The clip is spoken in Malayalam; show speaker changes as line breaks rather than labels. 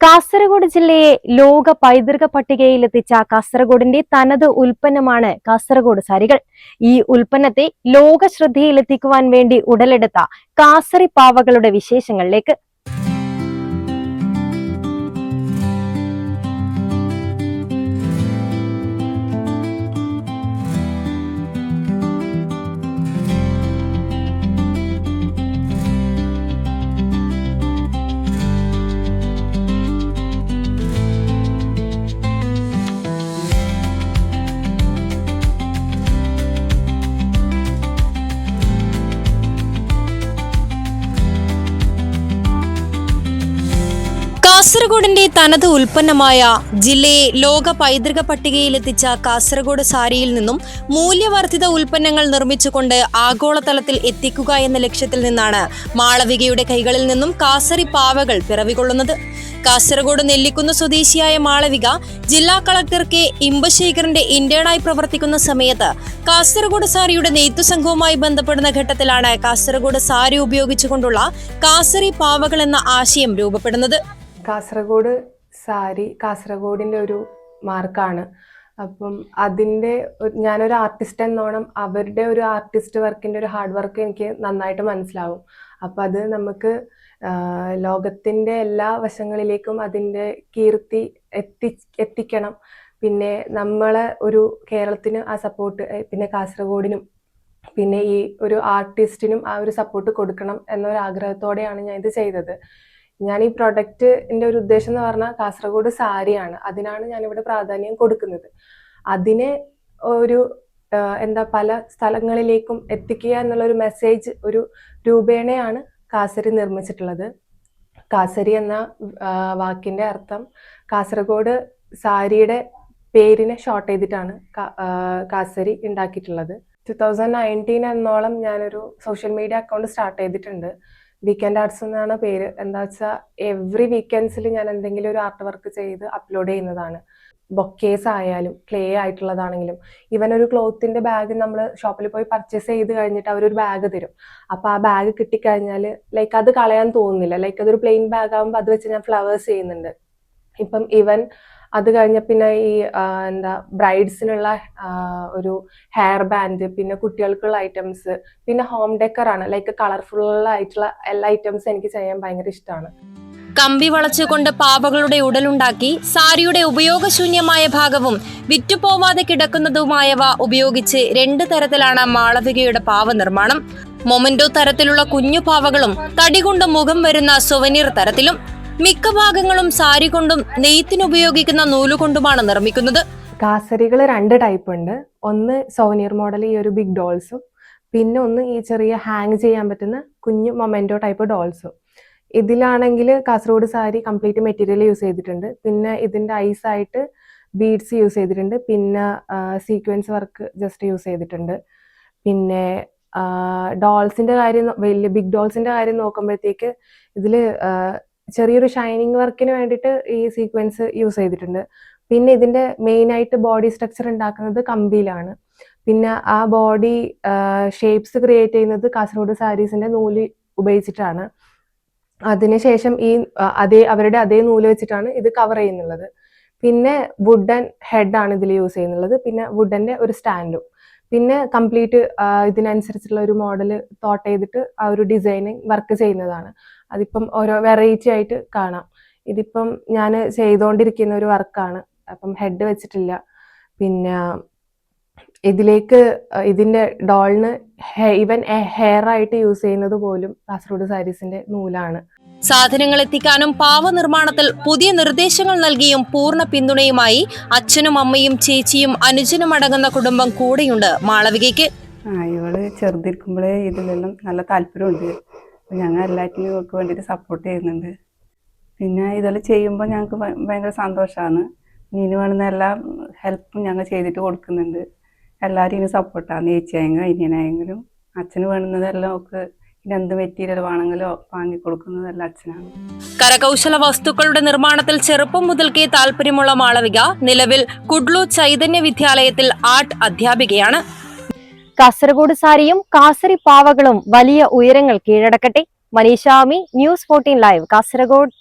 കാസർഗോഡ് ജില്ലയെ ലോക പൈതൃക പട്ടികയിലെത്തിച്ച കാസർഗോഡിന്റെ തനത് ഉൽപ്പന്നമാണ് കാസർഗോഡ് സാരികൾ. ഈ ഉൽപ്പന്നത്തെ ലോക ശ്രദ്ധയിലെത്തിക്കുവാൻ വേണ്ടി ഉടലെടുത്ത കാസറി പാവകളുടെ വിശേഷങ്ങളിലേക്ക് കാസർഗോഡിന്റെ തനത് ഉൽപ്പന്നമായ ജില്ലയെ ലോക പൈതൃക പട്ടികയിലെത്തിച്ച കാസർഗോഡ് സാരിയിൽ നിന്നും മൂല്യവർദ്ധിത ഉൽപ്പന്നങ്ങൾ നിർമ്മിച്ചുകൊണ്ട് ആഗോളതലത്തിൽ എത്തിക്കുക എന്ന ലക്ഷ്യത്തിൽ നിന്നാണ് മാളവികയുടെ കൈകളിൽ നിന്നും കാസറി പാവകൾ പിറവികൊള്ളുന്നത്. കാസർഗോഡ് നെല്ലിക്കുന്ന് സ്വദേശിയായ മാളവിക ജില്ലാ കളക്ടർ കെ ഇമ്പശേഖറിന്റെ ഇന്റേണായി പ്രവർത്തിക്കുന്ന സമയത്ത് കാസർഗോഡ് സാരിയുടെ നെയ്ത്തു സംഘവുമായി ബന്ധപ്പെടുന്ന ഘട്ടത്തിലാണ് കാസർഗോഡ് സാരി ഉപയോഗിച്ചുകൊണ്ടുള്ള കാസറി പാവകൾ എന്ന ആശയം രൂപപ്പെടുന്നത്.
കാസർഗോഡ് സാരി കാസർഗോഡിന്റെ ഒരു മാർക്കാണ്. അപ്പം അതിന്റെ ഞാനൊരു ആർട്ടിസ്റ്റ് എന്നോണം അവരുടെ ഒരു ആർട്ടിസ്റ്റ് വർക്കിന്റെ ഒരു ഹാർഡ് വർക്ക് എനിക്ക് നന്നായിട്ട് മനസ്സിലാവും. അപ്പം അത് നമുക്ക് ലോകത്തിന്റെ എല്ലാ വശങ്ങളിലേക്കും അതിന്റെ കീർത്തി എത്തി എത്തിക്കണം. പിന്നെ നമ്മളെ ഒരു കേരളത്തിന് ആ സപ്പോർട്ട് പിന്നെ കാസർഗോഡിനും പിന്നെ ഈ ഒരു ആർട്ടിസ്റ്റിനും ആ ഒരു സപ്പോർട്ട് കൊടുക്കണം എന്നൊരു ആഗ്രഹത്തോടെയാണ് ഞാൻ ഇത് ചെയ്തത്. ഞാൻ ഈ പ്രൊഡക്റ്റിന്റെ ഒരു ഉദ്ദേശം എന്ന് പറഞ്ഞാൽ കാസർഗോഡ് സാരിയാണ് അതിനാണ് ഞാൻ ഇവിടെ പ്രാധാന്യം കൊടുക്കുന്നത്. അതിനെ ഒരു എന്താ പല സ്ഥലങ്ങളിലേക്കും എത്തിക്കുക എന്നുള്ള ഒരു മെസ്സേജ് ഒരു രൂപേണയാണ് കാസരി നിർമ്മിച്ചിട്ടുള്ളത്. കാസരി എന്ന വാക്കിന്റെ അർത്ഥം കാസർഗോഡ് സാരിയുടെ പേരിനെ ഷോർട്ട് ചെയ്തിട്ടാണ് കാസരി ഉണ്ടാക്കിയിട്ടുള്ളത്. ടു തൗസൻഡ് നയന്റീൻ എന്നോളം ഞാനൊരു സോഷ്യൽ മീഡിയ അക്കൗണ്ട് സ്റ്റാർട്ട് ചെയ്തിട്ടുണ്ട്. വീക്കെൻഡ് ആർട്സ് എന്നാണ് പേര്. എന്താ വെച്ചാൽ എവറി വീക്കെൻഡ്സിൽ ഞാൻ എന്തെങ്കിലും ഒരു ആർട്ട് വർക്ക് ചെയ്ത് അപ്ലോഡ് ചെയ്യുന്നതാണ്. ബൊക്കേസ് ആയാലും ക്ലേ ആയിട്ടുള്ളതാണെങ്കിലും. ഇവൻ ഒരു ക്ലോത്തിന്റെ ബാഗ് നമ്മൾ ഷോപ്പിൽ പോയി പർച്ചേസ് ചെയ്ത് കഴിഞ്ഞിട്ട് അവരൊരു ബാഗ് തരും. അപ്പൊ ആ ബാഗ് കിട്ടിക്കഴിഞ്ഞാൽ ലൈക്ക് അത് കളയാൻ തോന്നുന്നില്ല. ലൈക്ക് അതൊരു പ്ലെയിൻ ബാഗ് ആകുമ്പോൾ അത് വെച്ച് ഞാൻ ഫ്ലവേഴ്സ് ചെയ്യുന്നുണ്ട്. ഇപ്പം ഇവൻ അത് കഴിഞ്ഞ പിന്നെ ഈ എന്താ ബ്രൈഡ്സിനുള്ള ഒരു ഹെയർ ബാൻഡ് പിന്നെ കുട്ടികൾക്കുള്ള ഐറ്റംസ് പിന്നെ ഹോം ഡെക്കർ ആണ് ലൈക്ക് കളർഫുൾ ആയിട്ടുള്ള എല്ലാ ഐറ്റംസ് എനിക്ക് ചെയ്യാൻ ഭയങ്കര ഇഷ്ടമാണ്
കമ്പി വളച്ചുകൊണ്ട് പാവകളുടെ ഉടലുണ്ടാക്കി സാരിയുടെ ഉപയോഗശൂന്യമായ ഭാഗവും വിറ്റുപോവാതെ കിടക്കുന്നതുമായവ ഉപയോഗിച്ച് രണ്ട് തരത്തിലാണ് മാളവികയുടെ പാവ നിർമ്മാണം. മൊമന്റോ തരത്തിലുള്ള കുഞ്ഞു പാവകളും തടികൊണ്ട് മുഖം വരുന്ന സുവനീർ തരത്തിലും മിക്ക ഭാഗങ്ങളും സാരി കൊണ്ടും നെയ്ത്തിനുപയോഗിക്കുന്ന നൂലുകൊണ്ടുമാണ് നിർമ്മിക്കുന്നത്.
കാസരികൾ രണ്ട് ടൈപ്പ് ഉണ്ട്. ഒന്ന് സോനിയർ മോഡൽ ഈ ഒരു ബിഗ് ഡോൾസും പിന്നെ ഒന്ന് ഈ ചെറിയ ഹാങ് ചെയ്യാൻ പറ്റുന്ന കുഞ്ഞു മൊമെന്റോ ടൈപ്പ് ഡോൾസും ഇതിലാണെങ്കിൽ Kasaragod sari complete material use ചെയ്തിട്ടുണ്ട്. പിന്നെ ഇതിന്റെ ഐസ് ആയിട്ട് ബീഡ്സ് യൂസ് ചെയ്തിട്ടുണ്ട്. പിന്നെ സീക്വൻസ് വർക്ക് ജസ്റ്റ് യൂസ് ചെയ്തിട്ടുണ്ട്. പിന്നെ ഡോൾസിന്റെ കാര്യം വലിയ ബിഗ് ഡോൾസിന്റെ കാര്യം നോക്കുമ്പോഴത്തേക്ക് ഇതിൽ ചെറിയൊരു ഷൈനിങ് വർക്കിന് വേണ്ടിയിട്ട് ഈ സീക്വൻസ് യൂസ് ചെയ്തിട്ടുണ്ട്. പിന്നെ ഇതിന്റെ മെയിൻ ആയിട്ട് ബോഡി സ്ട്രക്ചർ ഉണ്ടാക്കുന്നത് കമ്പിയിലാണ്. പിന്നെ ആ ബോഡി ഷേപ്സ് ക്രിയേറ്റ് ചെയ്യുന്നത് കാസർഗോഡ് സാരീസിന്റെ നൂൽ ഉപയോഗിച്ചിട്ടാണ്. അതിനുശേഷം ഈ അതേ അവരുടെ അതേ നൂൽ വെച്ചിട്ടാണ് ഇത് കവർ ചെയ്യുന്നുള്ളത്. പിന്നെ വുഡൻ ആണ് ഇതിൽ യൂസ് ചെയ്യുന്നുള്ളത്. പിന്നെ വുഡന്റെ ഒരു സ്റ്റാൻഡും പിന്നെ കംപ്ലീറ്റ് ഇതിനനുസരിച്ചുള്ള ഒരു മോഡൽ തോട്ട് ചെയ്തിട്ട് ആ ഒരു ഡിസൈനിങ് വർക്ക് ചെയ്യുന്നതാണ്. അതിപ്പം ഓരോ വെറൈറ്റി ആയിട്ട് കാണാം. ഇതിപ്പം ഞാൻ ചെയ്തുകൊണ്ടിരിക്കുന്ന ഒരു വർക്കാണ് അപ്പം ഹെഡ് വെച്ചിട്ടില്ല. പിന്നെ ഇതിലേക്ക് ഇതിന്റെ ഇതിന്റെ ഡോളിന് ഇവൻ ഹെയർ ആയിട്ട് യൂസ് ചെയ്യുന്നത് പോലും കാസർഗോഡ് സാരീസിന്റെ നൂലാണ്.
സാധനങ്ങൾ എത്തിക്കാനും പാവ നിർമ്മാണത്തിൽ പുതിയ നിർദ്ദേശങ്ങൾ നൽകിയും പൂർണ പിന്തുണയുമായി അച്ഛനും അമ്മയും ചേച്ചിയും അനുജനും അടങ്ങുന്ന കുടുംബം കൂടെയുണ്ട്. മാളവികയ്ക്ക്
ആ ഇവൾ ചെറുതിരിക്കുമ്പോഴേ ഇതിലെല്ലാം നല്ല താല്പര്യമുണ്ട്. ഞങ്ങൾ എല്ലാറ്റിനും ഒക്കെ വേണ്ടിയിട്ട് സപ്പോർട്ട് ചെയ്യുന്നുണ്ട്. പിന്നെ ഇതെല്ലാം ചെയ്യുമ്പോൾ ഞങ്ങൾക്ക് ഭയങ്കര സന്തോഷമാണ് ഇനി വേണ്ടുന്ന എല്ലാ ഹെൽപ്പും ഞങ്ങൾ ചെയ്തിട്ട് കൊടുക്കുന്നുണ്ട്. എല്ലാവരും ഇനി സപ്പോർട്ടാണ് ചേച്ചിയായെങ്കിലും അനിയനായെങ്കിലും അച്ഛന് വേണ്ടുന്നതെല്ലാം ഒക്കെ എന്ത് മെറ്റീരിയൽ വേണമെങ്കിലോ വാങ്ങി അച്ഛനാണ്.
കരകൗശല വസ്തുക്കളുടെ നിർമ്മാണത്തിൽ ചെറുപ്പം മുതൽക്കേ താല്പര്യമുള്ള മാളവിക നിലവിൽ കുഡ്ലു ചൈതന്യ വിദ്യാലയത്തിൽ ആർട്ട് അധ്യാപികയാണ്. കാസർഗോഡ് സാരിയും കാസരി പാവകളും വലിയ ഉയരങ്ങൾ കീഴടക്കട്ടെ. മനീഷാമി ന്യൂസ് ഫോർട്ടീൻ ലൈവ് കാസർഗോഡ്.